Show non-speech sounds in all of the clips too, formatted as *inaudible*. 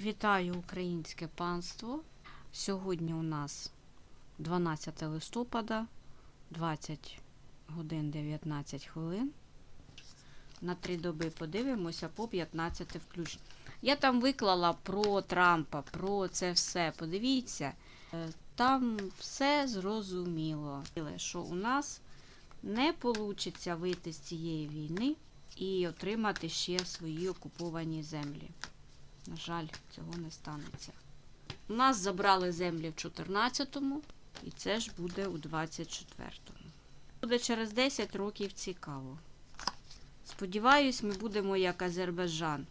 Вітаю українське панство. Сьогодні у нас 12 листопада, 20 годин 19 хвилин. На три доби подивимося по 15 включно. Я там виклала про Трампа, про це все. Подивіться, Е, там все зрозуміло, що у нас не вийде вийти з цієї війни і отримати ще свої окуповані землі. На жаль, цього не станеться. У нас забрали землі в 14-му, і це ж буде у 24-му. Буде через 10 років цікаво. Сподіваюсь, ми будемо як Азербайджан.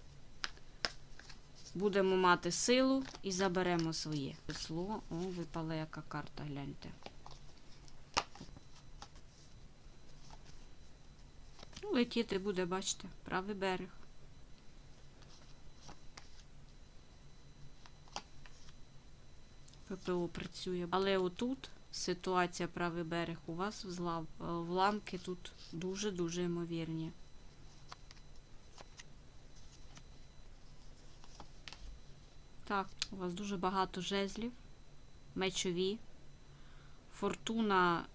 Будемо мати силу і заберемо своє. Число, о, випала яка карта, гляньте. Летіти буде, бачите, правий берег. ППО працює. Але отут ситуація правий берег у вас взлав, е, вламки тут дуже-дуже ймовірні. Так, у вас дуже багато жезлів, мечові. Фортуна.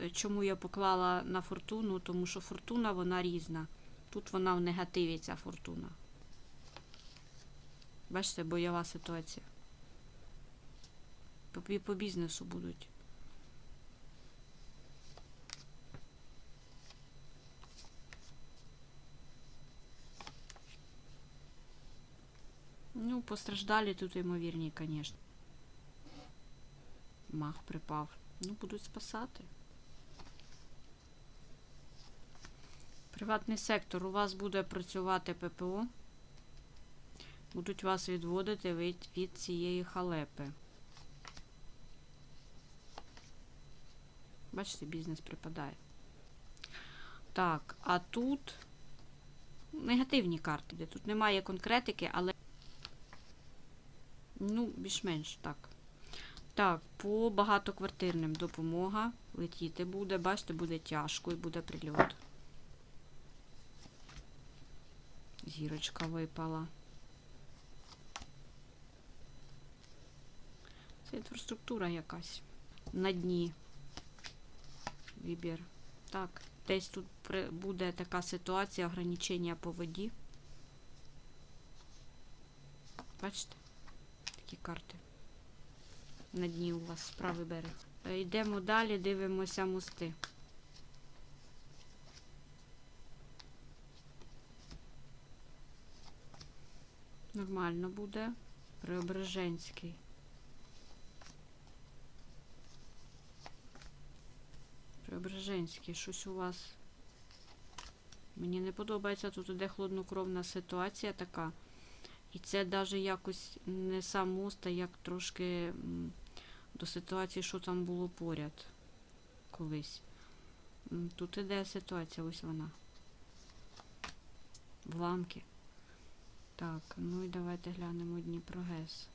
е, Чому я поклала на фортуну? Тому що фортуна вона різна. Тут вона в негативі, ця фортуна. Бачите, бойова ситуація. По, по бізнесу будуть. Ну, постраждалі тут ймовірні, звісно. Мах припав. Ну, будуть спасати. Приватний сектор. У вас буде працювати ППО. Будуть вас відводити від, від цієї халепи. Бачите, бізнес припадає. Так, а тут негативні карти, де тут немає конкретики, але. Ну, більш-менш так. Так, по багатоквартирним допомога. Летіти буде, бачите, буде тяжко і буде прильот. Зірочка випала. Це інфраструктура якась. На дні. Вибір. Так, десь тут буде така ситуація ограничення по воді. Бачите? Такі карти. На дні у вас правий берег. Е, Йдемо далі, дивимося мости. Нормально буде. Преображенський. Преображенський, щось у вас. Мені не подобається, тут іде хладнокровна ситуація така. І це навіть якось не сам мост, а як трошки до ситуації, що там було поряд колись. Тут іде ситуація, ось вона. Вламки. Так, ну і давайте глянемо Дніпрогес.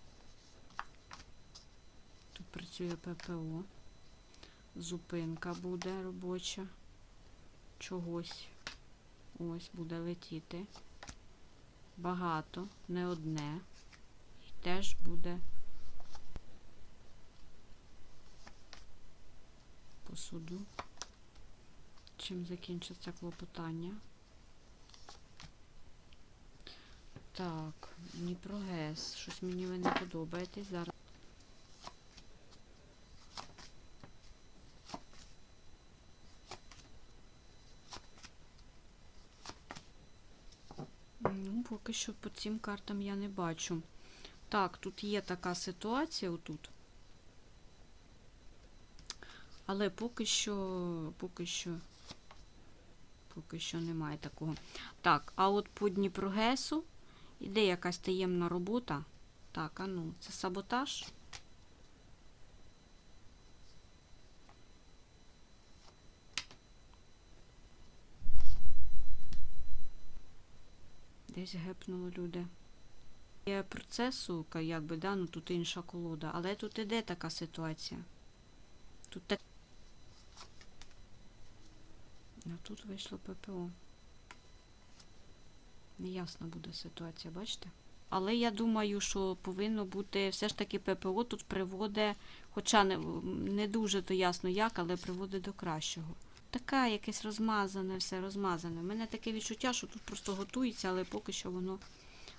Тут працює ППО. Зупинка буде робоча. Чогось. Ось буде летіти. Багато, не одне. І теж буде по суду. Чим закінчиться клопотання? Так, Дніпрогес. Щось мені ви не подобаєтесь. Зараз. Ну, поки що по цим картам я не бачу. Так, тут є така ситуація отут. Але поки що, поки що, поки що немає такого. Так, а от по Дніпрогесу іде якась таємна робота. Так, а ну, це саботаж. Десь гепнуло люди. Є процесу, ка- якби, да, ну тут інша колода, але тут іде така ситуація. Тут так. А тут вийшло ППО. Неясна буде ситуація, бачите? але я думаю, що повинно бути все ж таки ППО тут приводить, хоча не, не дуже то ясно як, але приводить до кращого. Така якесь розмазане, все розмазане. У мене таке відчуття, що тут просто готується, але поки що воно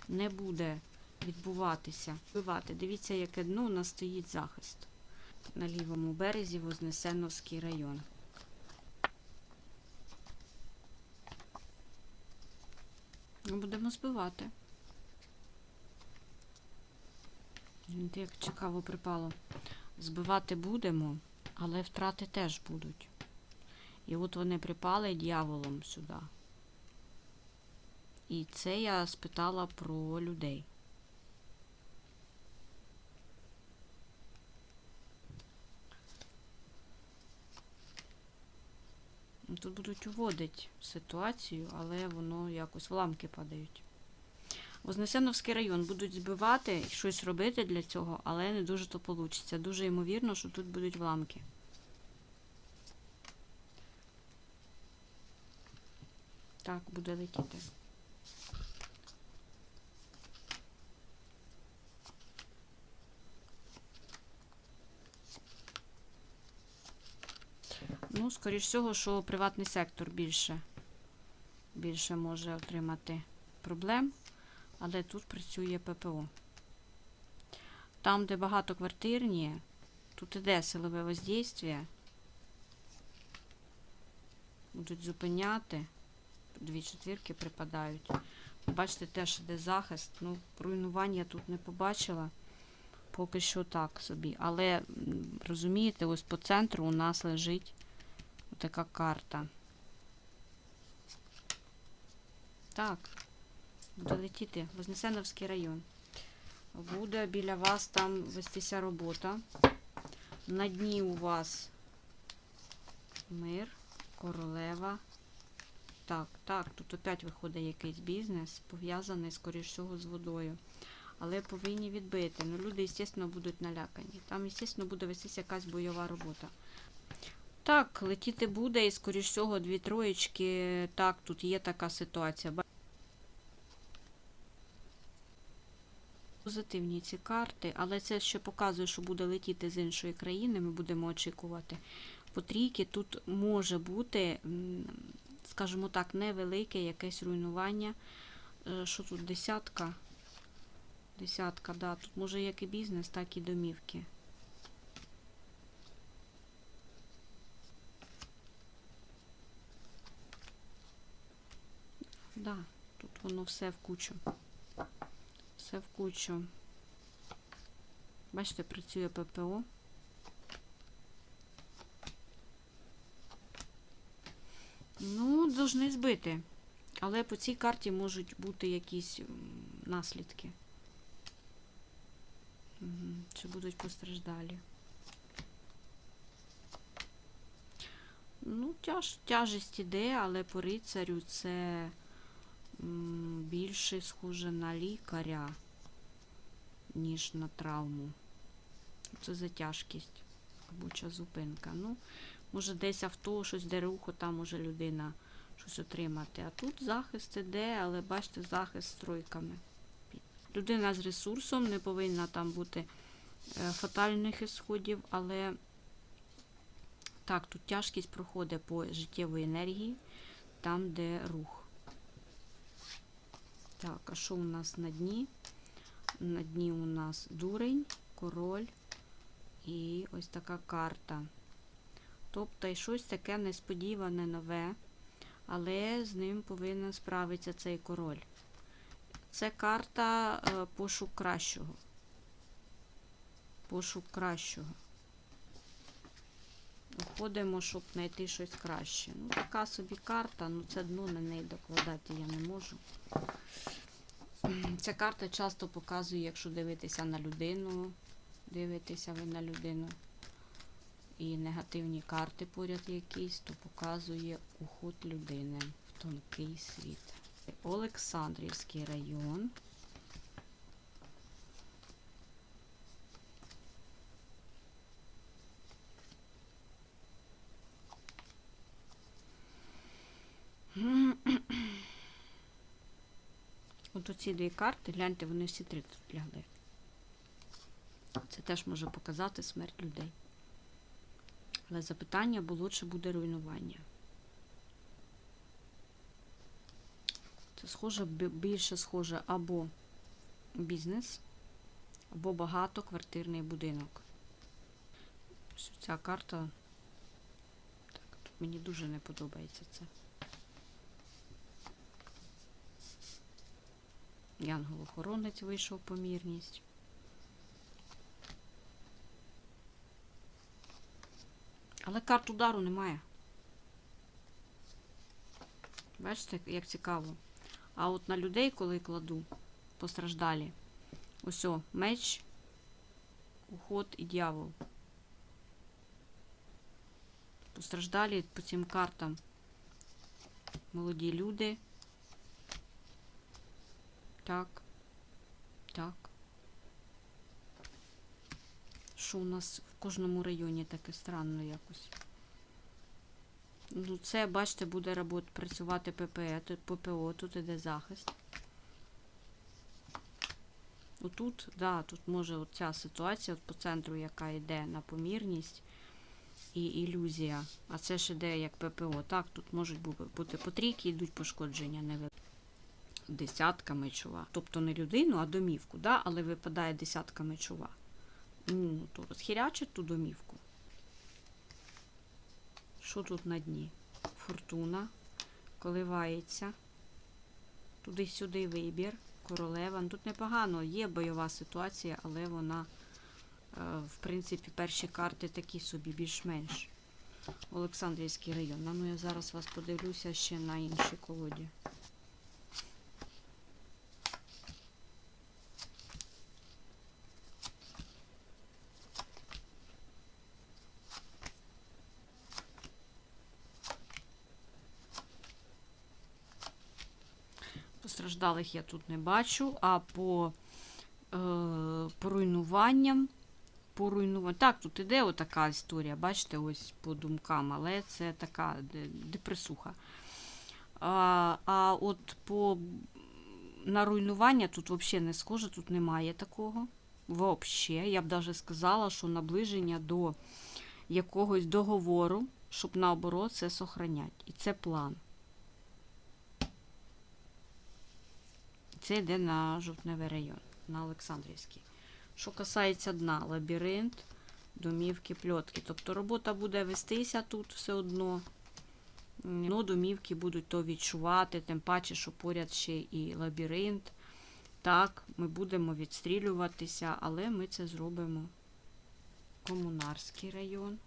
не буде відбуватися. Вбивати. Дивіться, яке дно у нас стоїть захист. На лівому березі Вознесеновський район. Ну, Будемо збивати. Як цікаво припало. Збивати будемо, але втрати теж будуть. І от вони припали дьяволом сюди. І це я спитала про людей. Ну, Тут будуть уводити ситуацію, але воно якось в ламки падають. Вознесеновський район будуть збивати, щось робити для цього, але не дуже то вийде. Дуже ймовірно, що тут будуть вламки. Так, буде летіти. Ну, скоріш всього, що приватний сектор більше, більше може отримати проблем, але тут працює ППО. Там, де багатоквартирні, тут іде силове воздействие. Будуть зупиняти. Дві четвірки припадають. Бачите, теж іде захист. Ну, руйнування я тут не побачила. Поки що так собі. Але, розумієте, ось по центру у нас лежить така карта. Так, буде летіти. Вознесеновський район. Буде біля вас там вестися робота. На дні у вас мир, королева. Так, так, тут опять виходить якийсь бізнес, пов'язаний, скоріш всього, з водою. Але повинні відбити. Ну, люди, звісно, будуть налякані. Там, звісно, буде вестися якась бойова робота. Так, летіти буде, і, скоріш всього, дві троєчки. Так, тут є така ситуація. Позитивні ці карти, але це ще показує, що буде летіти з іншої країни. Ми будемо очікувати. По трійки тут може бути, скажімо так, невелике якесь руйнування. Е, Що тут десятка? Десятка, да. Тут може як і бізнес, так і домівки. Да, тут воно все в кучу. Все в кучу. Бачите, працює ППО. Ну, должны збити. Але по цій карті можуть бути якісь наслідки. Мгм, Чи будуть постраждалі. Ну, тяж, тяжесть іде, але по рицарю це м, більше схоже на лікаря, ніж на травму. Це за тяжкість. Робоча зупинка. Ну, може десь авто, щось де руху, там може людина щось отримати. А тут захист іде, але бачите, захист з тройками. Людина з ресурсом не повинна там бути е, фатальних ісходів, але так, тут тяжкість проходить по життєвої енергії, там, де рух. Так, а що у нас на дні? На дні у нас дурень, король і ось така карта. Тобто і щось таке несподіване, нове, але з ним повинен справитися цей король. Це карта е, пошук кращого. Пошук кращого. Входимо, щоб знайти щось краще. Ну, така собі карта, ну це дно на неї докладати я не можу. Ця карта часто показує, якщо дивитися на людину, дивитеся ви на людину. І негативні карти поряд якісь, то показує уход людини в тонкий світ. Олександрівський район. *clears throat* От оці дві карти, гляньте, вони всі три тут лягли. Це теж може показати смерть людей. Але запитання було, чи буде руйнування. Це схоже, більше схоже або бізнес, або багатоквартирний будинок. Ця карта. Так, тут мені дуже не подобається це. Янгол-охоронець вийшов помірність. Але карт удару немає. Бачите, як цікаво. А от на людей, коли кладу постраждалі, ось меч, уход і дьявол. Постраждалі по цим картам молоді люди. Так. Що у нас в кожному районі таке странно якось. Ну, це, бачите, буде робот, працювати ППЕ, тут ППО, тут іде захист. Отут, да, тут може оця ситуація от по центру, яка йде на помірність і ілюзія. А це ж іде як ППО. Так, тут можуть бути по трійки, йдуть пошкодження невеликі. Десятка мечова. Тобто не людину, а домівку, да? але випадає десятка мечова. Ну, то розхірячить ту домівку. Що тут на дні? Фортуна коливається. Туди-сюди вибір. Королева. Ну, Тут непогано, є бойова ситуація, але вона, е, в принципі, перші карти такі собі, більш-менш. Олександрівський район. Ну я зараз вас подивлюся ще на іншій колоді. Постраждалих я тут не бачу, а по, е, по руйнуванням. Так, тут іде отака історія, бачите, ось по думкам, але це така депресуха. А, а от по на руйнування тут взагалі не схоже, тут немає такого. Вообще, я б навіть сказала, що наближення до якогось договору, щоб наоборот це сохранять. І це план. Це йде на жовтневий район, на Олександрівський. Що касається дна, лабіринт, домівки, пльотки. Тобто робота буде вестися тут все одно. Ну, домівки будуть то відчувати, тим паче, що поряд ще і лабіринт. Так, ми будемо відстрілюватися, але ми це зробимо. Комунарський район.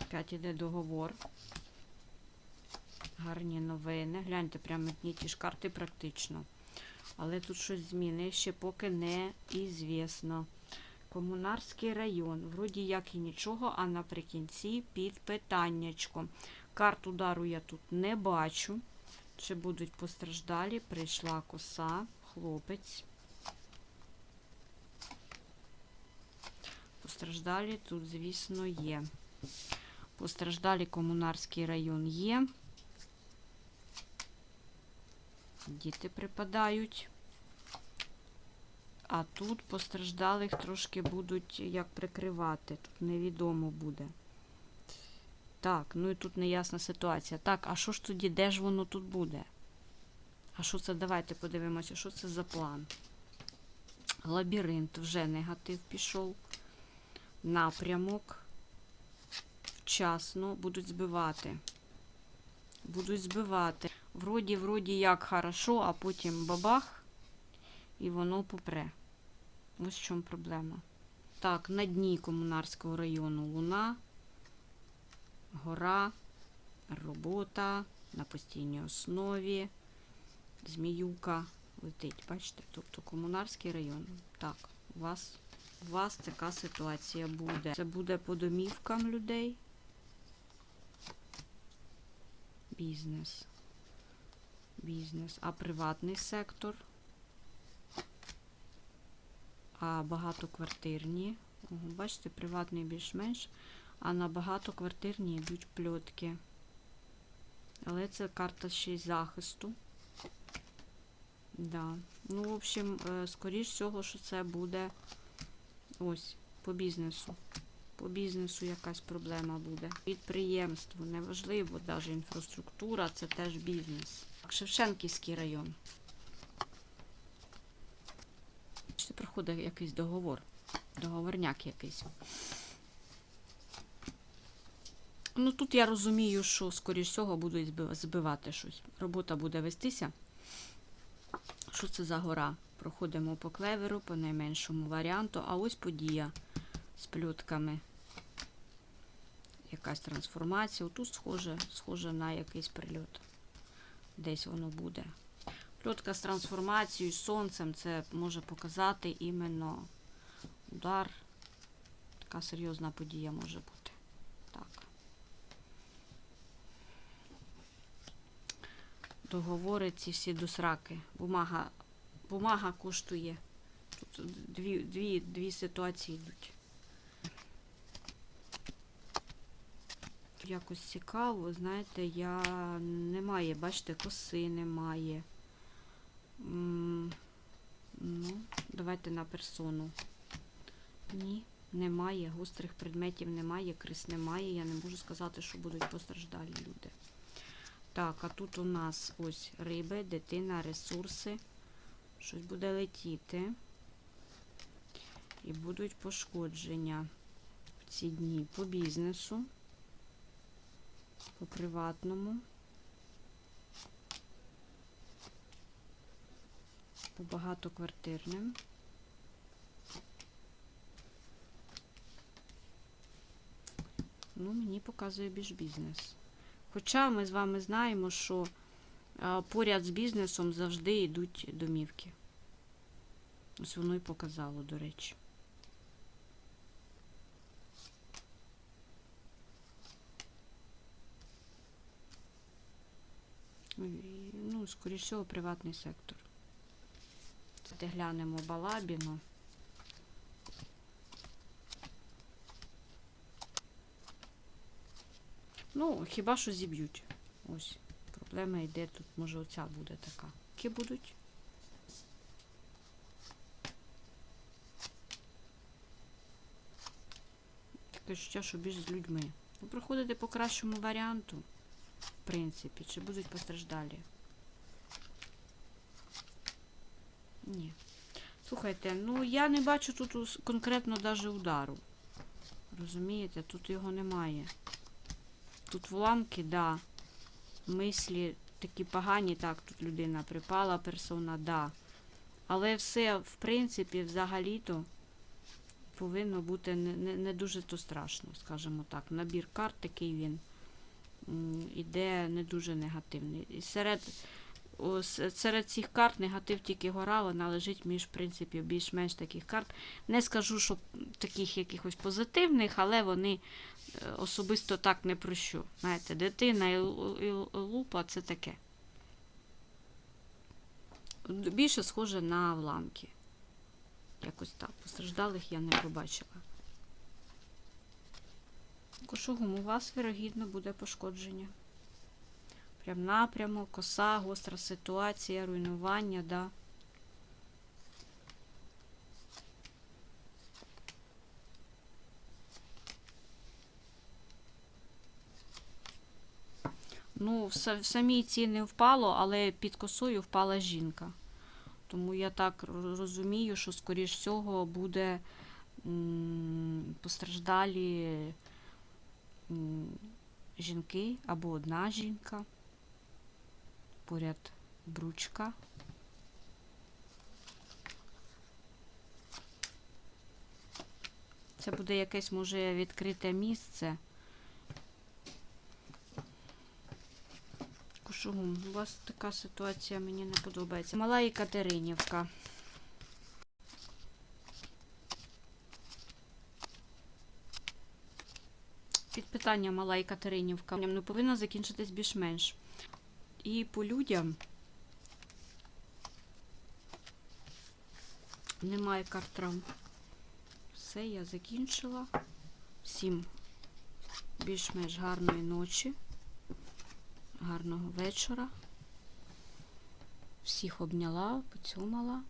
Опять іде договор. Гарні новини. Гляньте, прямо одні ті ж карти практично. Але тут щось зміни ще поки не ізвісно. Комунарський район. Вроді як і нічого, а наприкінці під питаннячком. Карт удару я тут не бачу. Чи будуть постраждалі? Прийшла коса, хлопець. Постраждалі тут, звісно, є. Постраждалі комунарський район є. Діти припадають. А тут постраждалих трошки будуть як прикривати. Тут невідомо буде. Так, ну і тут неясна ситуація. Так, а що ж тоді, де ж воно тут буде? А що це? Давайте подивимося, що це за план. Лабіринт вже негатив пішов. Напрямок. Вчасно будуть збивати. Будуть збивати. Вроді, вроді як хорошо, а потім бабах, і воно попре. Ось в чому проблема. Так, на дні комунарського району луна, гора, робота на постійній основі, зміюка летить. Бачите? Тобто комунарський район. Так, у вас, у вас така ситуація буде. Це буде по домівкам людей. Бізнес. Бізнес. А приватний сектор. А багатоквартирні. Бачите, приватний більш-менш. А на багатоквартирні йдуть пльотки. Але це карта ще й захисту. Да. Ну, в общем, е, скоріш всього, що це буде ось по бізнесу. По бізнесу якась проблема буде. Підприємство, неважливо, навіть інфраструктура, це теж бізнес. Шевченківський район. Чи проходить якийсь договор? Договорняк якийсь. Ну тут я розумію, що, скоріш всього, будуть збивати щось. Робота буде вестися. Що це за гора? Проходимо по клеверу, по найменшому варіанту, а ось подія з плютками. Якась трансформація. Тут схоже, схоже на якийсь прильот. Десь воно буде. Пльотка з трансформацією, з сонцем, це може показати іменно удар. Така серйозна подія може бути. Так. Договори ці всі до сраки. Бумага, бумага коштує. Тут дві, дві, дві ситуації йдуть. Якось цікаво, знаєте, я немає, бачите, коси немає. Ну, давайте на персону. Ні, немає. Гострих предметів немає, крис немає. Я не можу сказати, що будуть постраждалі люди. Так, а тут у нас ось риби, дитина, ресурси. Щось буде летіти. І будуть пошкодження в ці дні по бізнесу, по приватному. По багатоквартирним. Ну, мені показує більш бізнес. Хоча ми з вами знаємо, що поряд з бізнесом завжди йдуть домівки. Ось воно і показало, до речі. Ну, скоріш всього, приватний сектор. Це глянемо балабіну. Ну, хіба що зіб'ють. Ось. Проблема йде тут, може оця буде така. Які будуть? Таке відчуття, що більш з людьми. Ви проходите по кращому варіанту, в принципі, чи будуть постраждалі? Ні. Слухайте, ну я не бачу тут конкретно навіть удару. Розумієте, тут його немає. Тут вламки, да. Мислі такі погані, так, тут людина припала, персона, да. Але все, в принципі, взагалі-то повинно бути не, не, не дуже то страшно, скажімо так. Набір карт такий він м, іде не дуже негативний. І серед, серед цих карт негатив тільки гора, вона лежить між, в більш-менш таких карт. Не скажу, що таких якихось позитивних, але вони е, особисто так не про що. Знаєте, дитина і, лу- і лупа це таке. Більше схоже на вламки. Якось так. Постраждалих я не побачила. Кошугум, у вас, вірогідно, буде пошкодження. Прям напрямок, коса, гостра ситуація, руйнування, да. Ну, в са- в самій ціни впало, але під косою впала жінка. Тому я так розумію, що, скоріш всього, буде постраждалі жінки або одна жінка. Поряд бручка. Це буде якесь, може, відкрите місце. Кушугум, у вас така ситуація мені не подобається. Мала Екатеринівка. Під питання мала Екатеринівка ну, повинна закінчитись більш-менш. І по людям немає карт. Все, я закінчила. Всім більш-менш гарної ночі гарного вечора. Всіх обняла, поцьомала.